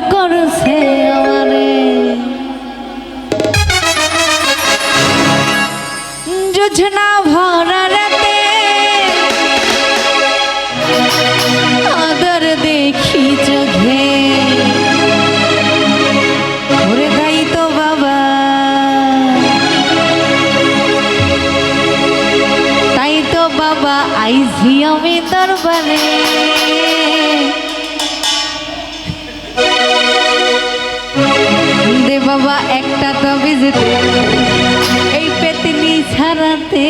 করছে আমারে। যোজনা ভরা আদর দেখি চোখে। ওরে গাই তো বাবা। তাই তো বাবা, আইছি আমি দরবারে। বাবা একটা তবে যেতে এই পেতনি ছাড়াতে